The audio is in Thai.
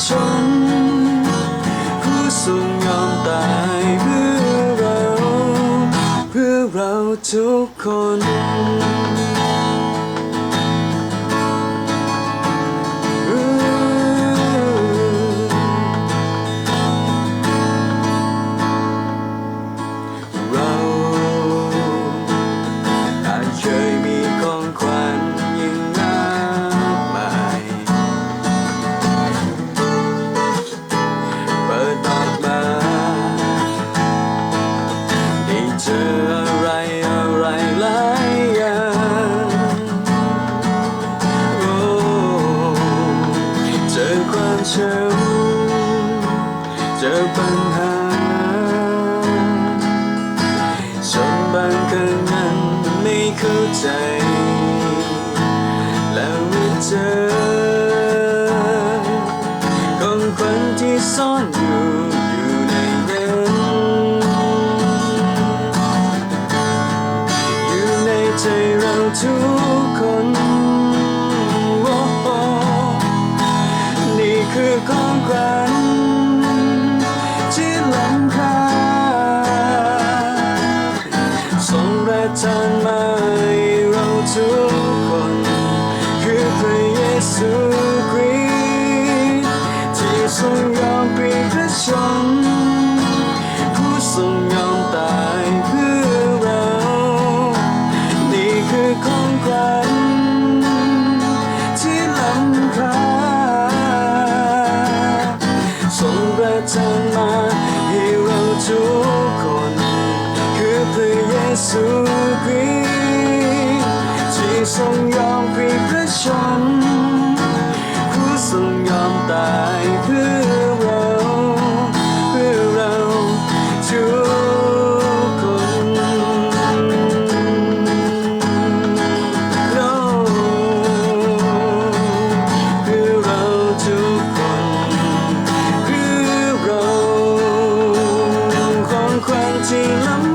ลีพระชนผู้ทรงยอมตายเพื่อเรา เพื่อเราทุกคน ทุกคนโอ้โอ้นี่คือของขวัญที่ล้ำค่าส่งประทานมาให้เราทุกคน คือพระเยซูคริสต์ที่ทรงยอมปลีพระชนผู้ทรงยอมตาย จนมาให้เราทุกคนคือพระเยซูคริสต์ที่ทรงยอมพลีพระชนผู้ทรงยอมตายเพื่อ คื